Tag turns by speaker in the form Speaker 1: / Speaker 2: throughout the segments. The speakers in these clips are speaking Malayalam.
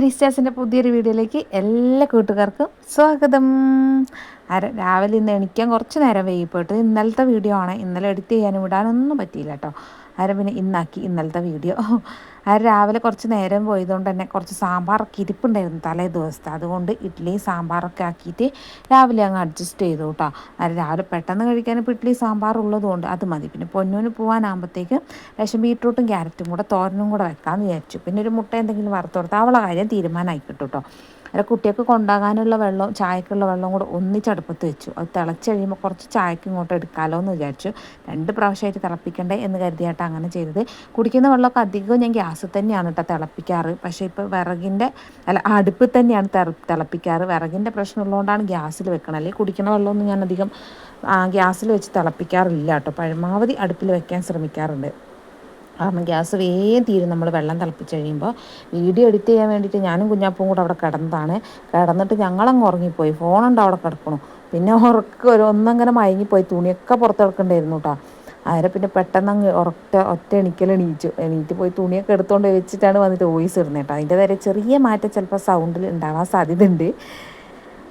Speaker 1: ക്രിസ്ത്യാസിന്റെ പുതിയൊരു വീഡിയോയിലേക്ക് എല്ലാ കൂട്ടുകാർക്കും സ്വാഗതം. രാവിലെ ഇന്ന് എണിക്കാൻ കുറച്ച് നേരം വൈകിപ്പോയിട്ട് ഇന്നലത്തെ വീഡിയോ ആണ്. ഇന്നലെ എഡിറ്റ് ചെയ്യാനും വിടാനൊന്നും പറ്റിയില്ല കേട്ടോ. ആരും പിന്നെ ഇന്നാക്കി ഇന്നലത്തെ വീഡിയോ? അത് രാവിലെ കുറച്ച് നേരം പോയതുകൊണ്ട് തന്നെ കുറച്ച് സാമ്പാറൊക്കെ ഇരിപ്പുണ്ടായിരുന്നു തലേ ദിവസത്തെ. അതുകൊണ്ട് ഇഡ്ഡലി സാമ്പാറൊക്കെ ആക്കിയിട്ട് രാവിലെ അങ്ങ് അഡ്ജസ്റ്റ് ചെയ്തു കേട്ടോ. അത് രാവിലെ പെട്ടെന്ന് കഴിക്കാൻ ഇഡ്ഡലി സാമ്പാർ ഉള്ളതുകൊണ്ട് അത് മതി. പിന്നെ പൊന്നൂന് പോകാനാകുമ്പോഴത്തേക്ക് ലക്ഷം ബീട്രൂട്ടും ക്യാരറ്റും കൂടെ തോരനും കൂടെ വെക്കാമെന്ന് വിചാരിച്ചു. പിന്നെ ഒരു മുട്ട എന്തെങ്കിലും വറുത്ത് കൊടുത്താൽ അവളെ കാര്യം തീരുമാനമായി കിട്ടും കേട്ടോ. അല്ല കുട്ടിയൊക്കെ കൊണ്ടാകാനുള്ള വെള്ളം ചായക്കുള്ള വെള്ളം കൂടെ ഒന്നിച്ചടുപ്പത്ത് വെച്ചു. അത് തിളച്ച് കഴിയുമ്പോൾ കുറച്ച് ചായക്ക് ഇങ്ങോട്ട് എടുക്കാമല്ലോ എന്ന് വിചാരിച്ചു. രണ്ട് പ്രാവശ്യമായിട്ട് തിളപ്പിക്കണ്ടേ എന്ന് കരുതിയായിട്ട് അങ്ങനെ ചെയ്തത്. കുടിക്കുന്ന വെള്ളമൊക്കെ അധികവും ഞാൻ ഗ്യാസിൽ തന്നെയാണ് കേട്ടോ തിളപ്പിക്കാറ്. പക്ഷേ ഇപ്പോൾ വിറകിന്റെ അല്ല അടുപ്പിൽ തന്നെയാണ് തിളപ്പിക്കാറ്. വിറകിന്റെ പ്രശ്നമുള്ളതുകൊണ്ടാണ് ഗ്യാസിൽ വെക്കണം അല്ലെങ്കിൽ കുടിക്കുന്ന വെള്ളമൊന്നും ഞാൻ അധികം ഗ്യാസിൽ വെച്ച് തിളപ്പിക്കാറില്ല കേട്ടോ. പരമാവധി അടുപ്പിൽ വെക്കാൻ ശ്രമിക്കാറുണ്ട്. കാരണം ഗ്യാസ് വേഗം തീരും. നമ്മൾ വെള്ളം തിളപ്പിച്ച് കഴിയുമ്പോൾ വീഡിയോ എഡിറ്റ് ചെയ്യാൻ വേണ്ടിയിട്ട് ഞാനും കുഞ്ഞാപ്പും കൂടെ അവിടെ കിടന്നതാണ്. കിടന്നിട്ട് ഞങ്ങളങ്ങ് ഉറങ്ങിപ്പോയി. ഫോണുണ്ട് അവിടെ കിടക്കണു. പിന്നെ ഉറക്ക ഒരു ഒന്നങ്ങനെ മയങ്ങിപ്പോയി. തുണിയൊക്കെ പുറത്തെടുക്കണ്ടായിരുന്നു കേട്ടോ അതിനെ പിന്നെ പെട്ടെന്ന് അങ്ങ് ഉറക്ക ഒറ്റ എണീക്കൽ എണീച്ചു. എണീറ്റ് പോയി തുണിയൊക്കെ എടുത്തുകൊണ്ട് വെച്ചിട്ടാണ് വന്നിട്ട് വോയിസ് ഇടുന്നത് കേട്ടോ അതിന്റെ വരെ ചെറിയ മാറ്റം ചിലപ്പോൾ സൗണ്ടിൽ ഉണ്ടാവാൻ സാധ്യതയുണ്ട്.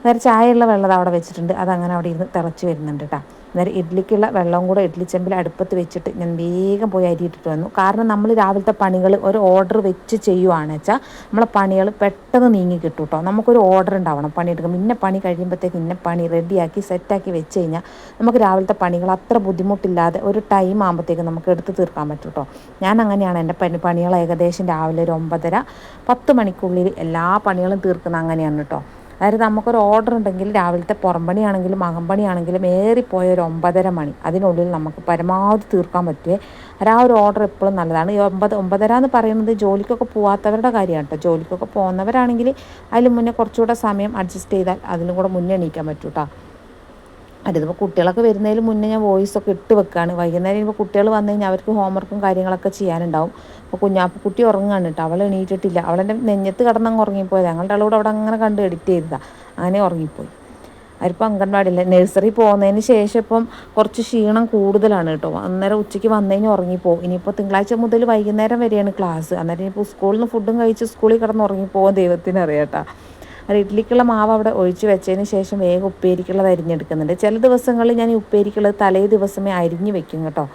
Speaker 1: നേരെ ചായയുള്ള വെള്ളം അവിടെ വെച്ചിട്ടുണ്ട്. അതങ്ങനെ അവിടെ ഇരുന്ന് തിളച്ച് വരുന്നുണ്ട് കേട്ടോ അന്നേരം ഇഡ്ലിക്കുള്ള വെള്ളം കൂടെ ഇഡ്ലി ചെമ്പിൽ അടുപ്പത്ത് വെച്ചിട്ട് ഞാൻ വേഗം പോയി അരി ഇട്ടിട്ട് വന്നു. കാരണം നമ്മൾ രാവിലത്തെ പണികൾ ഒരു ഓർഡർ വെച്ച് ചെയ്യുവാണെന്ന് വെച്ചാൽ നമ്മളെ പണികൾ പെട്ടെന്ന് നീങ്ങി കിട്ടും കേട്ടോ നമുക്കൊരു ഓർഡർ ഉണ്ടാവണം പണി എടുക്കുമ്പോൾ ഇന്ന പണി കഴിയുമ്പോഴത്തേക്ക് ഇന്ന പണി റെഡിയാക്കി സെറ്റാക്കി വെച്ച് കഴിഞ്ഞാൽ നമുക്ക് രാവിലത്തെ പണികൾ അത്ര ബുദ്ധിമുട്ടില്ലാതെ ഒരു ടൈം ആകുമ്പോഴത്തേക്ക് നമുക്ക് എടുത്ത് തീർക്കാൻ പറ്റും കേട്ടോ ഞാൻ അങ്ങനെയാണ് എന്റെ പണി പണികൾ ഏകദേശം രാവിലെ ഒരു ഒമ്പതര പത്ത് മണിക്കുള്ളിൽ എല്ലാ പണികളും തീർക്കുന്ന അങ്ങനെയാണ് കേട്ടോ അതായത് നമുക്കൊരു ഓർഡർ ഉണ്ടെങ്കിൽ രാവിലത്തെ പുറംപണിയാണെങ്കിലും അകമ്പണിയാണെങ്കിലും ഏറിപ്പോയ ഒരു ഒമ്പതര മണി അതിനുള്ളിൽ നമുക്ക് പരമാവധി തീർക്കാൻ പറ്റുമേ ആ ഒരു ഓർഡർ എപ്പോഴും നല്ലതാണ്. ഈ ഒമ്പത് ഒമ്പതര എന്ന് പറയുന്നത് ജോലിക്കൊക്കെ പോവാത്തവരുടെ കാര്യമാണ് കേട്ടോ. ജോലിക്കൊക്കെ പോകുന്നവരാണെങ്കിൽ അതിൽ മുന്നേ കുറച്ചുകൂടെ സമയം അഡ്ജസ്റ്റ് ചെയ്താൽ അതിലും കൂടെ മുന്നേ എണീക്കാൻ പറ്റൂ കേട്ടോ അതിപ്പോൾ കുട്ടികളൊക്കെ വരുന്നതിന് മുന്നേ ഞാൻ വോയിസ് ഒക്കെ ഇട്ട് വെക്കുകയാണ് വൈകുന്നേരം ഇപ്പോൾ കുട്ടികൾ വന്നു കഴിഞ്ഞാൽ അവർക്ക് ഹോംവർക്കും കാര്യങ്ങളൊക്കെ ചെയ്യാനുണ്ടാവും. അപ്പോൾ കുഞ്ഞാപ്പ് കുട്ടി ഉറങ്ങുകയാണ് കേട്ടോ. അവൾ എണീറ്റിട്ടില്ല. അവളെന്റെ നെഞ്ഞത്ത് കിടന്നങ്ങ് ഉറങ്ങിപ്പോയത് ഞങ്ങളുടെ ആളോട് അവിടെ അങ്ങനെ കണ്ട് എഡിറ്റ് ചെയ്തതാണ് അങ്ങനെ ഉറങ്ങിപ്പോയി. അവരിപ്പോൾ അംഗൻവാടിയില്ല നഴ്സറി പോകുന്നതിന് ശേഷം ഇപ്പം കുറച്ച് ക്ഷീണം കൂടുതലാണ് കേട്ടോ. അന്നേരം ഉച്ചയ്ക്ക് വന്നു കഴിഞ്ഞാൽ ഉറങ്ങിപ്പോവും. ഇനിയിപ്പോൾ തിങ്കളാഴ്ച മുതൽ വൈകുന്നേരം വരെയാണ് ക്ലാസ് അന്നേരം ഇപ്പോൾ സ്കൂളിൽ നിന്ന് ഫുഡും കഴിച്ച് സ്കൂളിൽ കിടന്ന് ഉറങ്ങിപ്പോകാൻ ദൈവത്തിനറിയാം കേട്ടോ അത് ഇഡ്ലിക്കുള്ള മാവ് അവിടെ ഒഴിച്ചു വെച്ചതിന് ശേഷം വേഗം ഉപ്പേരിക്കുള്ളത് അരിഞ്ഞെടുക്കുന്നുണ്ട്. ചില ദിവസങ്ങളിൽ ഞാൻ ഈ ഉപ്പേരിക്കുള്ളത് തലേ ദിവസമേ അരിഞ്ഞ് വെക്കും കേട്ടോ.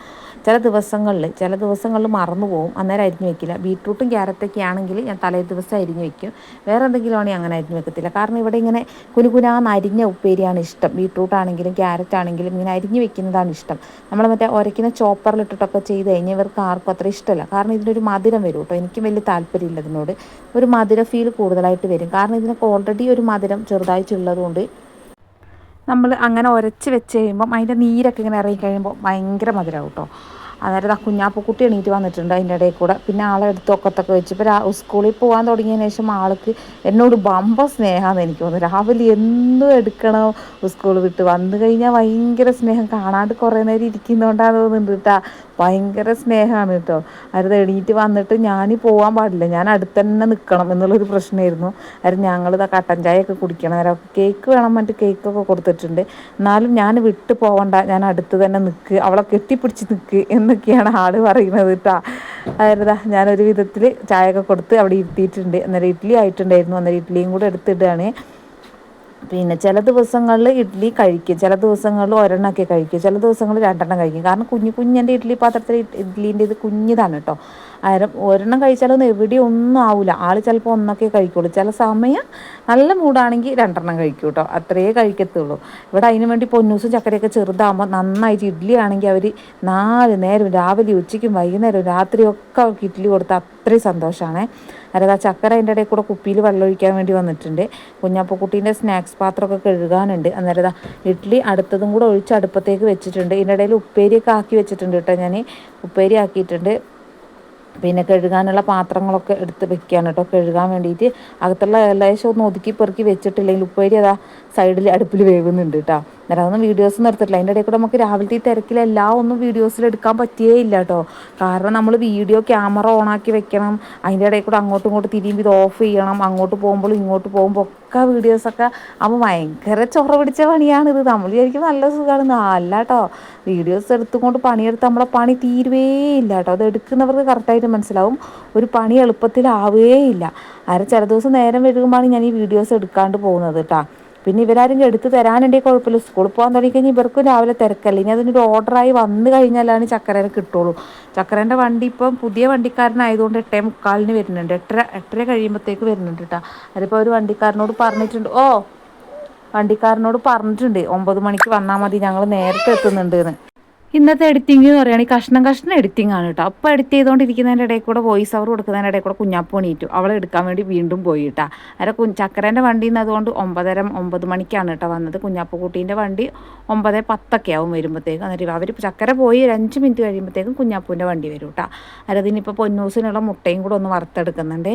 Speaker 1: ചില ദിവസങ്ങളിൽ ചില ദിവസങ്ങളിൽ മറന്നു പോകും. അന്നേരം അരിഞ്ഞു വെക്കില്ല. ബീട്രൂട്ടും ക്യാരറ്റൊക്കെ ആണെങ്കിൽ ഞാൻ തലേ ദിവസം അരിഞ്ഞു വെക്കും. വേറെ എന്തെങ്കിലും ആണെങ്കിൽ അങ്ങനെ അരിഞ്ഞു വെക്കത്തില്ല. കാരണം ഇവിടെ ഇങ്ങനെ കുനുകുനാന്ന് അരിഞ്ഞ ഉപ്പേരിയാണ് ഇഷ്ടം. ബീട്രൂട്ട് ആണെങ്കിലും ക്യാരറ്റ് ആണെങ്കിലും ഇങ്ങനെ അരിഞ്ഞു വെക്കുന്നതാണ് ഇഷ്ടം. നമ്മൾ മറ്റേ ഉരയ്ക്കുന്ന ചോപ്പറിലിട്ടിട്ടൊക്കെ ചെയ്ത് കഴിഞ്ഞാൽ ഇവർക്ക് ആർക്കും അത്ര ഇഷ്ടമല്ല. കാരണം ഇതിനൊരു മധുരം വരും കേട്ടോ. എനിക്ക് വലിയ താല്പര്യമില്ല ഇതിനോട്. ഒരു മധുര ഫീൽ കൂടുതലായിട്ട് വരും. കാരണം ഇതിനൊക്കെ ഓൾറെഡി ഒരു മധുരം ചെറുതായിട്ടുള്ളതുകൊണ്ട് നമ്മൾ അങ്ങനെ ഉരച്ച് വെച്ച് കഴിയുമ്പം അതിന്റെ നീരൊക്കെ ഇങ്ങനെ ഇറങ്ങി കഴിയുമ്പോൾ ഭയങ്കര മധുരമാവും കേട്ടോ അന്നേരം ആ കുഞ്ഞാപ്പക്കുട്ടി എണീറ്റ് വന്നിട്ടുണ്ട് അതിന്റെ ഇടയിൽ കൂടെ. പിന്നെ ആളെ എടുത്ത് ഒക്കത്തൊക്കെ വെച്ച്. ഇപ്പോൾ സ്കൂളിൽ പോകാൻ തുടങ്ങിയതിന് ശേഷം ആൾക്ക് എന്നോട് ബമ്പ സ്നേഹമാണ് എനിക്ക് തോന്നുന്നു. രാവിലെ എന്നും എടുക്കണോ സ്കൂൾ വിട്ട്. വന്നു കഴിഞ്ഞാൽ ഭയങ്കര സ്നേഹം. കാണാണ്ട് കുറേ നേരം ഇരിക്കുന്നതുകൊണ്ടാണ് തോന്നുന്നുണ്ട് കേട്ടോ. ഭയങ്കര സ്നേഹമാണ് കേട്ടോ. അത് എണീറ്റ് വന്നിട്ട് ഞാൻ പോകാൻ പാടില്ല. ഞാൻ അടുത്ത് തന്നെ നിൽക്കണം എന്നുള്ളൊരു പ്രശ്നമായിരുന്നു. അത് ഞങ്ങളിതാ കട്ടൻ ചായയൊക്കെ കുടിക്കണം. നേരം കേക്ക് വേണം മറ്റു കേക്കൊക്കെ കൊടുത്തിട്ടുണ്ട്. എന്നാലും ഞാൻ വിട്ട് പോകണ്ട ഞാൻ അടുത്ത് തന്നെ നിൽക്ക് അവളെ കെട്ടിപ്പിടിച്ച് നിൽക്ക് എന്നൊക്കെയാണ് ആൾ പറയുന്നത് കേട്ടോ അതായത് ഞാനൊരു വിധത്തിൽ ചായ ഒക്കെ കൊടുത്ത് അവിടെ ഇരുത്തിയിട്ടുണ്ട്. അന്നേരം ഇഡ്ഡലി ആയിട്ടുണ്ടായിരുന്നു. അന്നേരം ഇഡ്ഡലിയും കൂടെ എടുത്തിടുകയാണ്. പിന്നെ ചില ദിവസങ്ങളിൽ ഇഡ്ഡലി കഴിക്കും. ചില ദിവസങ്ങളിൽ ഒരെണ്ണമൊക്കെ കഴിക്കും. ചില ദിവസങ്ങളിൽ രണ്ടെണ്ണം കഴിക്കും. കാരണം കുഞ്ഞു കുഞ്ഞിന്റെ ഇഡ്ഡലി പാത്രത്തിൽ ഇഡ്ഡലീന്റെ ഇത് കുഞ്ഞിതാണ് കേട്ടോ. ആരും ഒരെണ്ണം കഴിച്ചാലൊന്നും എവിടെ ഒന്നും ആവില്ല ആൾ ചിലപ്പോൾ ഒന്നൊക്കെ കഴിക്കുള്ളൂ. ചില സമയം നല്ല മൂടാണെങ്കിൽ രണ്ടെണ്ണം കഴിക്കും കേട്ടോ. അത്രയേ കഴിക്കത്തുള്ളൂ. ഇവിടെ അതിന് വേണ്ടി പൊന്നൂസും ചക്കരയൊക്കെ ചെറുതാകുമ്പോൾ നന്നായിട്ട് ഇഡ്ഡലി ആണെങ്കിൽ അവർ നാല് നേരം രാവിലെ ഉച്ചയ്ക്കും വൈകുന്നേരം രാത്രിയൊക്കെ അവർക്ക് ഇഡ്ഡലി കൊടുത്താൽ അത്രയും സന്തോഷമാണ് അതായത് ആ ചക്കര അതിന്റെ ഇടയിൽ കൂടെ കുപ്പിയിൽ വെള്ളം ഒഴിക്കാൻ വേണ്ടി വന്നിട്ടുണ്ട്. കുഞ്ഞാപ്പക്കുട്ടീന്റെ സ്നാക്സ് പാത്രമൊക്കെ കഴുകാനുണ്ട്. അന്നേരം ഇഡ്ഡലി അടുത്തതും കൂടെ ഒഴിച്ച് അടുപ്പത്തേക്ക് വെച്ചിട്ടുണ്ട്. ഇതിന്റെ ഇടയിൽ ഉപ്പേരിയൊക്കെ ആക്കി വെച്ചിട്ടുണ്ട് കേട്ടോ ഞാൻ. ഉപ്പേരി ആക്കിയിട്ടുണ്ട്. പിന്നെ കഴുകാനുള്ള പാത്രങ്ങളൊക്കെ എടുത്ത് വെക്കുകയാണ് കേട്ടോ. കഴുകാൻ വേണ്ടിയിട്ട് അകത്തുള്ള ഏകദേശം ഒന്ന് ഒതുക്കി പെറുക്കി വെച്ചിട്ടില്ലെങ്കിൽ ഉപ്പേരി അതാ സൈഡിൽ അടുപ്പിൽ വേവുന്നുണ്ട് കേട്ടോ. അന്നേരം അതൊന്നും വീഡിയോസ് നിർത്തിട്ടില്ല അതിന്റെ ഇടയിൽ കൂടെ നമുക്ക് രാവിലത്തെ ഈ തിരക്കിലെല്ലാം ഒന്നും വീഡിയോസിൽ എടുക്കാൻ പറ്റിയേ ഇല്ല കേട്ടോ കാരണം നമ്മൾ വീഡിയോ ക്യാമറ ഓണാക്കി വെക്കണം. അതിന്റെ ഇടയിൽ കൂടെ അങ്ങോട്ടും ഇങ്ങോട്ടും തിരിയുമ്പോൾ ഇത് ഓഫ് ചെയ്യണം. അങ്ങോട്ട് പോകുമ്പോൾ ഇങ്ങോട്ട് പോകുമ്പോൾ ഒക്കെ വീഡിയോസൊക്കെ അപ്പോൾ ഭയങ്കര ചൊറ പിടിച്ച പണിയാണിത്. നമ്മൾ വിചാരിക്കും നല്ല സുഖമാണ് അല്ല കേട്ടോ വീഡിയോസ് എടുത്തുകൊണ്ട് പണിയെടുത്ത് നമ്മളെ പണി തീരുവേ ഇല്ല കേട്ടോ അത് എടുക്കുന്നവർക്ക് കറക്റ്റായിട്ട് മനസ്സിലാവും. ഒരു പണി എളുപ്പത്തിലാവുകയേ ഇല്ല. അര ചില ദിവസം നേരം വൈകുമ്പോഴാണ് ഞാൻ ഈ വീഡിയോസ് എടുക്കാണ്ട് പോകുന്നത് കേട്ടോ പിന്നെ ഇവരാരെങ്കിലും എടുത്തു തരാനുണ്ടെങ്കിൽ കുഴപ്പമില്ല. സ്കൂളിൽ പോകാൻ തുടങ്ങിക്കഴിഞ്ഞാൽ ഇവർക്കും രാവിലെ തിരക്കല്ല. ഇനി അതിനൊരു ഓർഡറായി വന്നു കഴിഞ്ഞാലാണ് ചക്കരേനെ കിട്ടുള്ളൂ. ചക്കരേന്റെ വണ്ടി ഇപ്പം പുതിയ വണ്ടിക്കാരനായതുകൊണ്ട് എട്ടേ മുക്കാലിന് വരുന്നുണ്ട്. എട്ടര എട്ടര കഴിയുമ്പോഴത്തേക്ക് വരുന്നുണ്ട് കേട്ടോ അതിപ്പോൾ ഒരു വണ്ടിക്കാരനോട് പറഞ്ഞിട്ടുണ്ട്. ഓ വണ്ടിക്കാരനോട് പറഞ്ഞിട്ടുണ്ട്. ഒമ്പത് മണിക്ക് വന്നാൽ മതി. ഞങ്ങൾ നേരത്തെ എത്തുന്നുണ്ട് എന്ന്. ഇന്നത്തെ എഡിറ്റിംഗ് എന്ന് പറയുകയാണെങ്കിൽ കഷ്ണം കഷ്ണം എഡിറ്റിംഗ് ആണ് കേട്ടോ. അപ്പോൾ എഡിറ്റ് ചെയ്തുകൊണ്ടിരിക്കുന്നതിന്റെ ഇടയിൽ കൂടെ വോയിസ് അവർ കൊടുക്കുന്നതിന്റെ ഇടയിൽ കൂടെ കുഞ്ഞാപ്പ് അവളെ എടുക്കാൻ വേണ്ടി വീണ്ടും പോയി കേട്ടോ. അരെ കു ചക്കരേന്റെ വണ്ടിയിൽ നിന്ന് അതുകൊണ്ട് ഒമ്പതര ഒമ്പത് മണിക്കാണ് കേട്ടോ വന്നത്. കുഞ്ഞാപ്പുകുട്ടീന്റെ വണ്ടി ഒമ്പത് പത്തൊക്കെ ആവും വരുമ്പോഴത്തേക്കും എന്നിട്ട് അവർ ചക്കര പോയി ഒരു അഞ്ച് മിനിറ്റ് കഴിയുമ്പോഴത്തേക്കും കുഞ്ഞാപ്പൂവിന്റെ വണ്ടി വരും കേട്ടോ. അരതിനിപ്പോൾ പൊന്നൂസിനുള്ള മുട്ടയും കൂടെ ഒന്ന് വറുത്തെടുക്കുന്നുണ്ട്.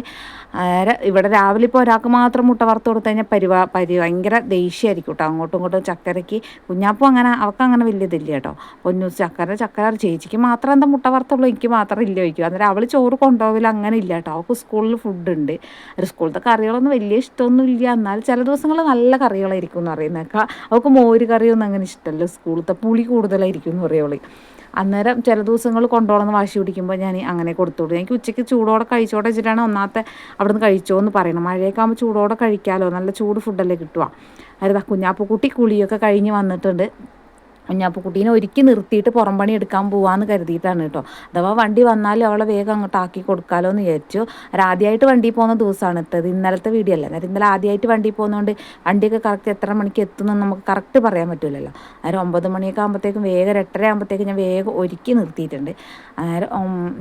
Speaker 1: അര ഇവിടെ രാവിലെ ഇപ്പോൾ ഒരാൾക്ക് മാത്രം മുട്ട വറുത്ത് കൊടുത്തു കഴിഞ്ഞാൽ പരിവാ പരി ഭയങ്കര ദേഷ്യമായിരിക്കും കേട്ടോ. അങ്ങോട്ടും ഇങ്ങോട്ടും ചക്കരയ്ക്ക്. കുഞ്ഞാപ്പൂ അങ്ങനെ അവൾക്ക് അങ്ങനെ വലിയ കേട്ടോ. പൊന്നൂസ് ചക്കര ചക്കര ചേച്ചിക്ക് മാത്രം എന്താ മുട്ട വറുത്തുള്ളൂ എനിക്ക് മാത്രം ഇല്ല വയ്ക്കും അന്നേരം അവൾ ചോറ് കൊണ്ടുപോകില്ല അങ്ങനെ ഇല്ല കേട്ടോ. അവൾക്ക് സ്കൂളിൽ ഫുഡ് ഉണ്ട്. ഒരു സ്കൂളത്തെ കറികളൊന്നും വലിയ ഇഷ്ടമൊന്നും ഇല്ല. എന്നാൽ ചില ദിവസങ്ങൾ നല്ല കറികളായിരിക്കും എന്ന് പറയുന്നേക്കാം അവൾക്ക് മോര് കറിയൊന്നും അങ്ങനെ ഇഷ്ടമല്ല. സ്കൂളത്തെ പുളി കൂടുതലായിരിക്കും എന്ന് പറയുള്ളൂ അന്നേരം ചില ദിവസങ്ങൾ കൊണ്ടുപോകണമെന്ന് വാശി പിടിക്കുമ്പോൾ ഞാൻ അങ്ങനെ കൊടുത്തുവിടും എനിക്ക് ഉച്ചയ്ക്ക് ചൂടോടെ കഴിച്ചോടെ വെച്ചിട്ടാണ് ഒന്നാമത്തെ അവിടെ നിന്ന് കഴിച്ചോ എന്ന് പറയണം മഴയൊക്കെ ആകുമ്പോൾ ചൂടോടെ കഴിക്കാമല്ലോ നല്ല ചൂട് ഫുഡല്ലേ കിട്ടുക. അതായത് കുഞ്ഞാപ്പുക്കുട്ടി കുളിയൊക്കെ കഴിഞ്ഞ് വന്നിട്ടുണ്ട്. കുഞ്ഞാപ്പുക്കുട്ടീനെ ഒരുക്കി നിർത്തിയിട്ട് പുറം പണി എടുക്കാൻ പോവാന്ന് കരുതിയിട്ടാണ് കേട്ടോ. അഥവാ വണ്ടി വന്നാലും അവളെ വേഗം അങ്ങോട്ട് ആക്കി കൊടുക്കാലോ എന്ന് വിചാരിച്ചു ആദ്യമായിട്ട് വണ്ടി പോകുന്ന ദിവസമാണ് ഇട്ടത്. ഇന്നലത്തെ വീഡിയോ അല്ല. ഇന്നലെ ആദ്യമായിട്ട് വണ്ടി പോകുന്നതുകൊണ്ട് വണ്ടിയൊക്കെ കറക്റ്റ് എത്ര മണിക്ക് എത്തുന്നു നമുക്ക് കറക്റ്റ് പറയാൻ പറ്റില്ലല്ലോ അന്നേരം ഒമ്പത് മണിയൊക്കെ ആകുമ്പോഴത്തേക്കും വേഗം എട്ടര ആകുമ്പോഴത്തേക്കും ഞാൻ വേഗം ഒരുക്കി നിർത്തിയിട്ടുണ്ട്. അന്നേരം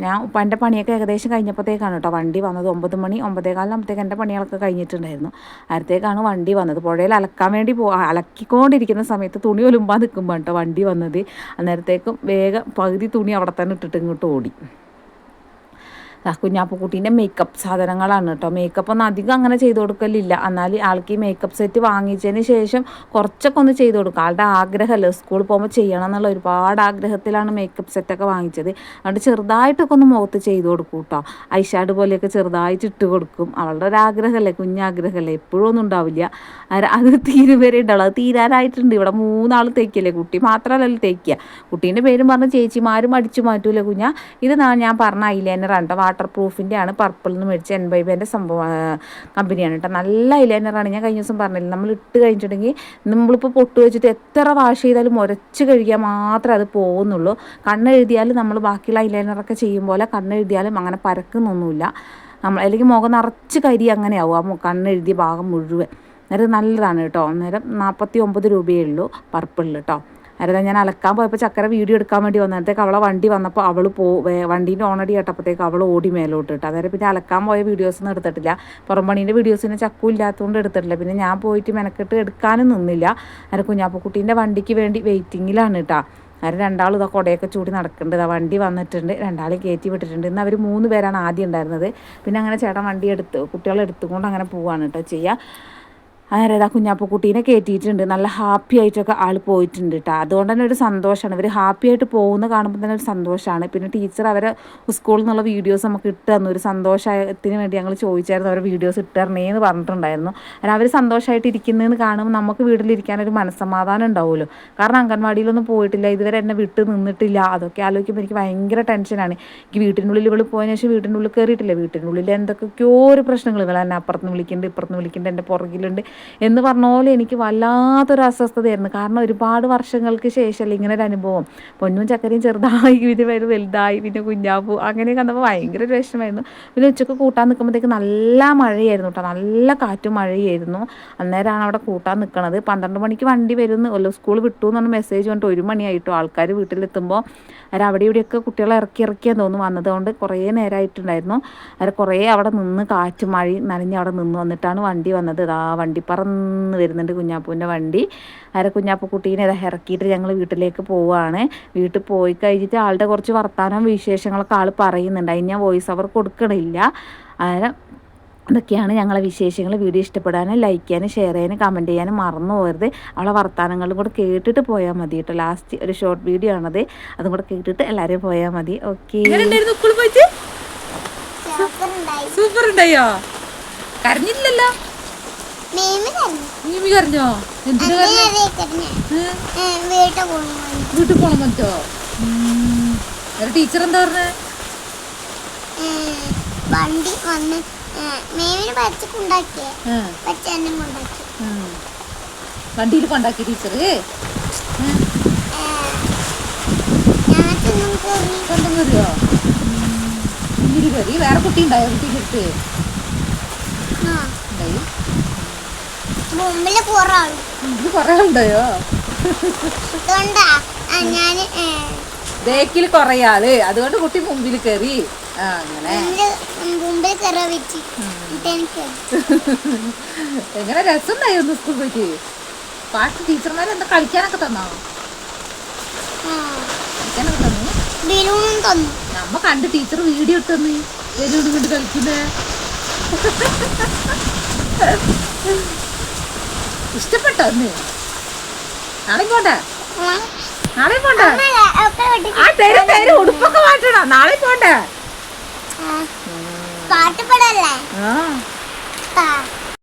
Speaker 1: ഞാൻ എന്റെ പണിയൊക്കെ ഏകദേശം കഴിഞ്ഞപ്പോഴത്തേക്കാണ് കേട്ടോ വണ്ടി വന്നത്. ഒമ്പത് മണി ഒമ്പതേകാലിനാകുമ്പോഴത്തേക്ക് എന്റെ പണികളൊക്കെ കഴിഞ്ഞിട്ടുണ്ടായിരുന്നു. അരത്തേക്കാണ് വണ്ടി വന്നത്. പുഴയിൽ അലക്കാൻ വേണ്ടി പോ അലക്കിക്കൊണ്ടിരിക്കുന്ന സമയത്ത് തുണി ഒലുമ്പാൻ നിൽക്കുമ്പോൾ കേട്ടോ വണ്ടി വന്നത്. അന്നേരത്തേക്കും വേഗം പകുതി തുണി അവിടെ തന്നെ ഇട്ടിട്ട് ഇങ്ങോട്ട് ഓടി. കുഞ്ഞാപ്പുക്കുട്ടീന്റെ മേക്കപ്പ് സാധനങ്ങളാണ് കേട്ടോ മേക്കപ്പ് ഒന്നും അധികം അങ്ങനെ ചെയ്ത് കൊടുക്കലില്ല. എന്നാൽ ആൾക്ക് ഈ മേക്കപ്പ് സെറ്റ് വാങ്ങിച്ചതിന് ശേഷം കുറച്ചൊക്കെ ഒന്ന് ചെയ്ത് കൊടുക്കുക ആളുടെ ആഗ്രഹമല്ലേ സ്കൂളിൽ പോകുമ്പോൾ ചെയ്യണം എന്നുള്ള ഒരുപാട് ആഗ്രഹത്തിലാണ് മേക്കപ്പ് സെറ്റൊക്കെ വാങ്ങിച്ചത്. അതുകൊണ്ട് ചെറുതായിട്ടൊക്കെ ഒന്ന് മുഖത്ത് ചെയ്ത് കൊടുക്കും കേട്ടോ ഐഷാഡ് പോലെയൊക്കെ ചെറുതായിട്ട് ഇട്ട് കൊടുക്കും. അവളുടെ ഒരു ആഗ്രഹമല്ലേ കുഞ്ഞാഗ്രഹമല്ലേ. എപ്പോഴും ഒന്നും ഉണ്ടാവില്ല. അത് തീരുവരെ ഉണ്ടാവും അത് തീരാനായിട്ടുണ്ട് ഇവിടെ മൂന്നാൾ തേക്കല്ലേ. കുട്ടി മാത്രമല്ലല്ലോ തേക്കുക. കുട്ടീന്റെ പേരും പറഞ്ഞ് ചേച്ചിമാരും അടിച്ചു മാറ്റൂലേ കുഞ്ഞ. ഇത് ഞാൻ പറഞ്ഞ ഐലൈനറാണ് കേട്ടോ വാട്ടർ പ്രൂഫിന്റെ ആണ് പർപ്പിൾ എന്ന് മേടിച്ച് എൻ ബൈ ബൈന്റെ സംഭവം കമ്പനിയാണ് കേട്ടോ നല്ല ഐലൈനറാണ് ഞാൻ കഴിഞ്ഞ ദിവസം പറഞ്ഞില്ല നമ്മൾ ഇട്ട് കഴിഞ്ഞിട്ടുണ്ടെങ്കിൽ നമ്മളിപ്പോൾ പൊട്ട് വെച്ചിട്ട് എത്ര വാഷ് ചെയ്താലും മുരച്ച് കഴുകിയാൽ മാത്രമേ അത് പോകുന്നുള്ളൂ കണ്ണെഴുതിയാൽ നമ്മൾ ബാക്കിയുള്ള ഐലൈനറൊക്കെ ചെയ്യും പോലെ കണ്ണെഴുതിയാലും അങ്ങനെ പരക്കുന്നൊന്നുമില്ല. നമ്മൾ അല്ലെങ്കിൽ മുഖം നിറച്ച് കരി അങ്ങനെയാവും. ആ കണ്ണെഴുതിയ ഭാഗം മുഴുവൻ. അന്നേരം നല്ലതാണ് കേട്ടോ അന്നേരം നാൽപ്പത്തി ഒമ്പത് രൂപയേ ഉള്ളൂ പർപ്പിളിൽ കേട്ടോ അതായത് ഞാൻ അലക്കാൻ പോയപ്പോൾ ചക്കര വീഡിയോ എടുക്കാൻ വേണ്ടി വന്നപ്പോഴത്തേക്ക് അവളെ വണ്ടി വന്നപ്പോൾ അവൾ പോ വണ്ടീന്റെ ഓണടി കേട്ടപ്പോഴത്തേക്ക് അവൾ ഓടി മേലോട്ട് ഇട്ട്. അതായത് പിന്നെ അലക്കാൻ പോയ വീഡിയോസൊന്നും എടുത്തിട്ടില്ല. പുറംപണീന്റെ വീഡിയോസിന് ചക്കു ഇല്ലാത്തതുകൊണ്ട് എടുത്തിട്ടില്ല. പിന്നെ ഞാൻ പോയിട്ട് മെനക്കെട്ട് എടുക്കാനും നിന്നില്ല. അങ്ങനെ കുഞ്ഞാപ്പക്കുട്ടീന്റെ വണ്ടിക്ക് വേണ്ടി വെയിറ്റിങ്ങിലാണ് കേട്ടോ അവർ രണ്ടാളും ഇതാ കുടയൊക്കെ ചൂടി നടക്കേണ്ടത് ആ വണ്ടി വന്നിട്ടുണ്ട്. രണ്ടാളെ കയറ്റി വിട്ടിട്ടുണ്ട്. ഇന്ന് അവർ മൂന്ന് പേരാണ് ആദ്യം ഉണ്ടായിരുന്നത്. പിന്നെ അങ്ങനെ ചേട്ടൻ വണ്ടി എടുത്ത് കുട്ടികളെ എടുത്തുകൊണ്ട് അങ്ങനെ പോവാണ് കേട്ടോ ചെയ്യുക അങ്ങനെ ഇതാ കുഞ്ഞാപ്പക്കുട്ടീനെ കയറ്റിയിട്ടുണ്ട് നല്ല ഹാപ്പി ആയിട്ടൊക്കെ ആൾ പോയിട്ടുണ്ട് കേട്ടോ അതുകൊണ്ട് തന്നെ ഒരു സന്തോഷമാണ് ഇവർ ഹാപ്പി ആയിട്ട് പോകുന്ന കാണുമ്പോൾ തന്നെ ഒരു സന്തോഷമാണ് പിന്നെ ടീച്ചർ അവരെ സ്കൂളിൽ നിന്നുള്ള വീഡിയോസ് നമുക്ക് ഇട്ട് തന്നു. ഒരു സന്തോഷത്തിന് വേണ്ടി ഞങ്ങൾ ചോദിച്ചായിരുന്നു അവരെ വീഡിയോസ് ഇട്ട് തരണേന്ന് പറഞ്ഞിട്ടുണ്ടായിരുന്നു. അങ്ങനെ അവർ സന്തോഷമായിട്ട് ഇരിക്കുന്നതെന്ന് കാണുമ്പോൾ നമുക്ക് വീട്ടിലിരിക്കാനൊരു മനസ്സമാധാനം ഉണ്ടാവുമല്ലോ. കാരണം അംഗൻവാടിയിലൊന്നും പോയിട്ടില്ല. ഇതുവരെ എന്നെ വിട്ട് നിന്നിട്ടില്ല. അതൊക്കെ ആലോചിക്കുമ്പോൾ എനിക്ക് ഭയങ്കര ടെൻഷനാണ് എനിക്ക് വീട്ടിനുള്ളിൽ ഇവൾ പോയതിനു ശേഷം വീട്ടിന്റെ ഉള്ളിൽ കയറിയിട്ടില്ല വീട്ടിന്റെ ഉള്ളിൽ എന്തൊക്കെയോ ഒരു പ്രശ്നങ്ങൾ ഇവൾ എന്നെ അപ്പുറത്ത് വിളിക്കുന്നുണ്ട് ഇപ്പുറത്ത് വിളിക്കുന്നുണ്ട് എന്റെ പുറകിലുണ്ട്. എന്ന് പറഞ്ഞ പോലെ എനിക്ക് വല്ലാത്തൊരു അസ്വസ്ഥതയായിരുന്നു. കാരണം ഒരുപാട് വർഷങ്ങൾക്ക് ശേഷമല്ല ഇങ്ങനെ ഒരു അനുഭവം. പൊന്നും ചക്കരയും ചെറുതായി പിന്നെ വരും വലുതായി പിന്നെ കുഞ്ഞാപ്പു അങ്ങനെയൊക്കെ വന്നപ്പോൾ ഭയങ്കര ഒരു വിഷമമായിരുന്നു. പിന്നെ ഉച്ചയ്ക്ക് കൂട്ടാൻ നിൽക്കുമ്പോഴത്തേക്ക് നല്ല മഴയായിരുന്നു കേട്ടോ. നല്ല കാറ്റും മഴയായിരുന്നു. അന്നേരമാണ് അവിടെ കൂട്ടാൻ നിൽക്കണത്. പന്ത്രണ്ട് മണിക്ക് വണ്ടി വരുന്നു അല്ലോ സ്കൂൾ വിട്ടു എന്ന് പറഞ്ഞ മെസ്സേജ് കണ്ടിട്ട് ഒരു മണിയായിട്ടോ ആൾക്കാർ വീട്ടിലെത്തുമ്പോൾ അവർ അവിടെ ഇവിടെയൊക്കെ കുട്ടികളെ ഇറക്കി ഇറക്കിയാൻ തോന്നുന്നു. വന്നതുകൊണ്ട് കുറേ നേരമായിട്ടുണ്ടായിരുന്നു. അവർ കുറേ അവിടെ നിന്ന് കാറ്റ് മഴ നനഞ്ഞ് അവിടെ നിന്ന് വന്നിട്ടാണ് വണ്ടി വന്നത്. ആ വണ്ടി പറന്ന് വരുന്നുണ്ട് കുഞ്ഞാപ്പൂവിന്റെ വണ്ടി. അരെ കുഞ്ഞാപ്പുക്കുട്ടീനെ ഇതാ ഇറക്കിയിട്ട് ഞങ്ങൾ വീട്ടിലേക്ക് പോവുകയാണ് വീട്ടിൽ പോയി കഴിഞ്ഞിട്ട് ആളുടെ കുറച്ച് വർത്തമാനം വിശേഷങ്ങളൊക്കെ ആൾ പറയുന്നുണ്ട്. അതിന് ഞാൻ വോയിസ് അവർ കൊടുക്കണില്ല. അങ്ങനെ
Speaker 2: ഇതൊക്കെയാണ് ഞങ്ങളെ വിശേഷങ്ങൾ വീഡിയോ ഇഷ്ടപ്പെടാനും ലൈക്ക് ചെയ്യാനും ഷെയർ ചെയ്യാനും കമന്റ് ചെയ്യാനും മറന്നു പോകരുത്. അവളെ വർത്തമാനങ്ങളും കൂടെ കേട്ടിട്ട് പോയാൽ മതി കേട്ടോ. ലാസ്റ്റ് ഒരു ഷോർട്ട് വീഡിയോ ആണത്. അതും കൂടെ കേട്ടിട്ട് എല്ലാവരും പോയാൽ മതി. ഓക്കെ സൂപ്പർ ഉണ്ടായോ? കരഞ്ഞില്ലല്ലോ.
Speaker 3: മേമി കരഞ്ഞു?
Speaker 2: എന്തിനു
Speaker 3: വീട്ടിൽ
Speaker 2: പോണം മറ്റോ ടീച്ചർ എന്താ പറഞ്ഞേ?
Speaker 3: വണ്ടി വന്ന് മേമിനെ കൊണ്ടാക്കി.
Speaker 2: വണ്ടിയിൽ കൊണ്ടാക്കി ടീച്ചർ? സ്വന്തം കയറിയോ കയറി വേറെ കുട്ടി ഉണ്ടായോ കുട്ടീന്റെ അടുത്ത്?
Speaker 3: ആ. മുമ്പിൽ കുറെ ഞാൻ
Speaker 2: ബേക്കിൽ കുറേ ആൾ അതുകൊണ്ട് കുട്ടി മുമ്പിൽ കയറി. അങ്ങനെ.
Speaker 3: മുമ്പിൽ കയറി വെച്ച്
Speaker 2: എങ്ങനെ രസമുണ്ടായി ഒന്ന് സ്കൂൾ പോയിട്ട്? പാട്ട് ടീച്ചർമാർ എന്താ കളിക്കാനൊക്കെ തന്നോ? കളിക്കാനൊക്കെ തന്നു?
Speaker 3: ബലൂണും തന്നു.
Speaker 2: നമ്മ കണ്ട് ടീച്ചർ വീഡിയോ ഇട്ടെന്ന്. എന്നോട് കൊണ്ട് കളിക്കുന്നേ. ഇഷ്ടപ്പെട്ടോ അന്ന് നാളെ പോണ്ട നാളെ പോണ്ടേ ആ തരും തരും. ഉടുപ്പൊക്കെ മാറ്റണോ. നാളെ പോണ്ട?
Speaker 3: പാട്ട് പാടല്ലേ? ആ.